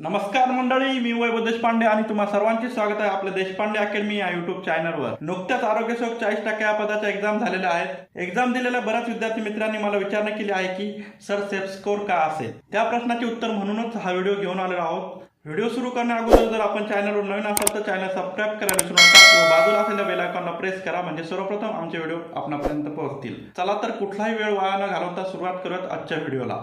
नमस्कार मंडळी मी वैभव देशपांडे आणि तुम्हा सर्वांचे स्वागत आहे आपल्या देशपांडे अकॅडमी या युट्यूब चॅनलवर नुकत्याच आरोग्यसेवक चाळीस टक्के या पदाच्या एक्झाम झालेल्या आहेत. एक्झाम दिलेल्या बऱ्याच विद्यार्थी मित्रांनी मला विचारणा केली आहे की सर सेफ स्कोर का असेल त्या प्रश्नाचे उत्तर म्हणूनच हा व्हिडिओ घेऊन आलेलो आहोत. व्हिडिओ सुरू करण्या अगोदर जर आपण चॅनलवर नवीन असाल तर चॅनल सबस्क्राईब करायला विसरू नका व बाजूला असलेल्या बेल आयकॉनला प्रेस करा म्हणजे सर्वप्रथम आमचे व्हिडिओ आपणापर्यंत पोहोचतील. चला तर कुठलाही वेळ वाया न घालवता सुरुवात करत आजच्या व्हिडिओला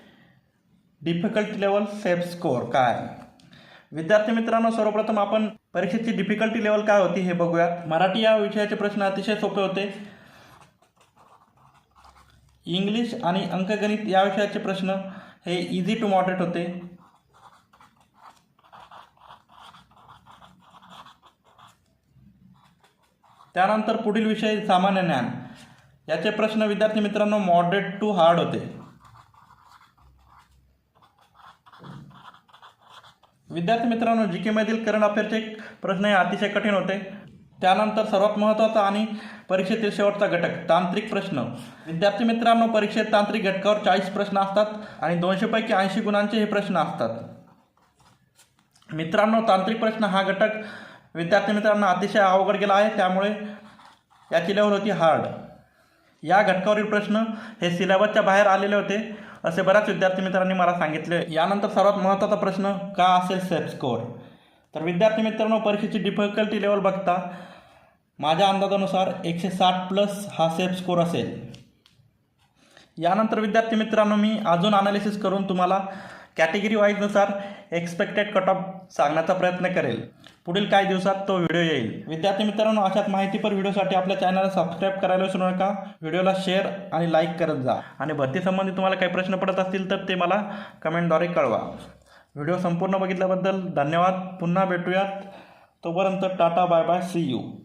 डिफिकल्टी लेवल सेफ स्कोअर काय? विद्यार्थी मित्रांनो सर्वप्रथम आपण परीक्षेची डिफिकल्टी लेवल काय होती हे बघूयात. मराठी या विषयाचे प्रश्न अतिशय सोपे होते. इंग्लिश आणि अंकगणित या विषयाचे प्रश्न हे इझी टू मॉडरेट होते. त्यानंतर पुढील विषय सामान्य ज्ञान. याचे प्रश्न विद्यार्थी मित्रांनो मॉडरेट टू हार्ड होते. विद्यार्थी मित्रांनो जी केमधील करंट अफेअरचे प्रश्न हे अतिशय कठीण होते. त्यानंतर सर्वात महत्त्वाचा आणि परीक्षेतील शेवटचा घटक तांत्रिक प्रश्न. विद्यार्थी मित्रांनो परीक्षेत तांत्रिक घटकावर चाळीस प्रश्न असतात आणि दोनशेपैकी ऐंशी गुणांचे हे प्रश्न असतात. मित्रांनो तांत्रिक प्रश्न हा घटक विद्यार्थी मित्रांनो अतिशय अवघड गेला आहे त्यामुळे याची लेवल होती हार्ड या घटकावरील प्रश्न हे सिलेबसच्या बाहेर आलेले होते. असे बऱ्याच विद्यार्थी मित्रांनी मला सांगितले. यानंतर सर्वात महत्त्वाचा प्रश्न का असेल सेफ स्कोअर तर विद्यार्थी मित्रांनो परीक्षेची डिफिकल्टी लेवल बघता. माझ्या अंदाजानुसार एकशे साठ प्लस हा सेफ स्कोअर असेल. यानंतर विद्यार्थी मित्रांनो मी अजून अनालिसिस करून तुम्हाला कॅटेगरी वाईजनुसार एक्सपेक्टेड कट ऑफ सांगण्याचा प्रयत्न करेल. पुढील काही दिवसात तो व्हिडिओ येईल. विद्यार्थी मित्रांनो अशाच माहितीपर व्हिडिओसाठी आपल्या चॅनलला सबस्क्राईब करायला विसरू नका. व्हिडिओला शेअर आणि लाईक करत जा. आणि भरतीसंबंधी तुम्हाला काही प्रश्न पडत असतील तर ते मला कमेंटद्वारे कळवा. व्हिडिओ संपूर्ण बघितल्याबद्दल धन्यवाद. पुन्हा भेटूयात. तोपर्यंत Tata bye bye see you